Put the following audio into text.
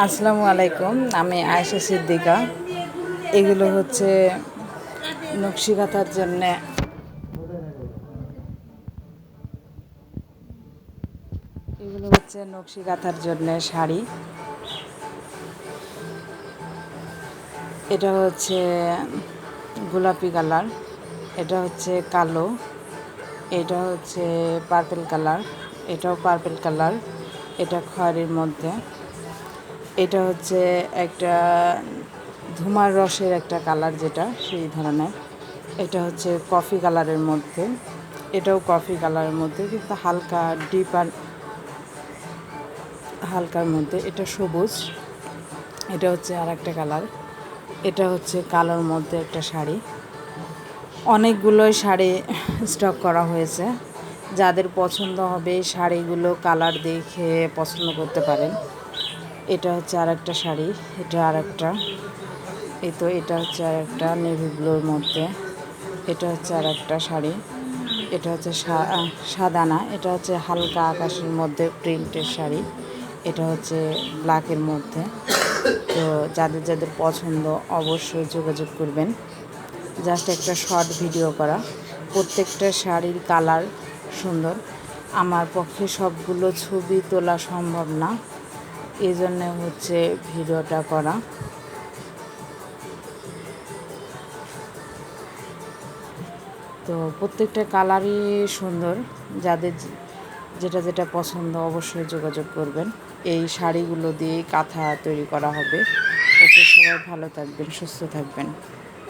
আসসালামু আলাইকুম, আমি আয়েশা সিদ্দিকা। এগুলো হচ্ছে নকশি কাঁথার জন্যে। এগুলো হচ্ছে নকশি কাঁথার জন্যে শাড়ি। এটা হচ্ছে গোলাপি কালার, এটা হচ্ছে কালো, এটা হচ্ছে পার্পেল কালার, এটাও পার্পেল কালার, এটা খয়েরির মধ্যে। এটা হচ্ছে একটা ধুমার রসের একটা কালার যেটা, সেই ধরনের। এটা হচ্ছে কফি কালারের মধ্যে। এটাও কফি কালারের মধ্যে, কিন্তু হালকা ডিপার হালকার মধ্যে। এটা সবুজ। এটা হচ্ছে আর একটা কালার। এটা হচ্ছে কালোর মধ্যে একটা শাড়ি। অনেকগুলোই শাড়ি স্টক করা হয়েছে। যাদের পছন্দ হবে শাড়িগুলো কালার দেখে পছন্দ করতে পারেন। এটা হচ্ছে আর একটা শাড়ি, এটা আর একটা এই তো এটা হচ্ছে আর একটা নেভি ব্লুর মধ্যে। এটা হচ্ছে আর একটা শাড়ি। এটা হচ্ছে সাদা না এটা হচ্ছে হালকা আকাশের মধ্যে প্রিন্টের শাড়ি। এটা হচ্ছে ব্ল্যাকের মধ্যে। তো যাদের যাদের পছন্দ অবশ্যই যোগাযোগ করবেন। জাস্ট একটা শর্ট ভিডিও করা। প্রত্যেকটা শাড়ির কালার সুন্দর। আমার পক্ষে সবগুলো ছবি তোলা সম্ভব না। এই জন্যে হচ্ছে ভিডিওটা করা। তো প্রত্যেকটা কালারই সুন্দর। যাদের যেটা যেটা পছন্দ অবশ্যই যোগাযোগ করবেন। এই শাড়িগুলো দিয়ে কাঁথা তৈরি করা হবে। ওকে সবাই ভালো থাকবেন, সুস্থ থাকবেন।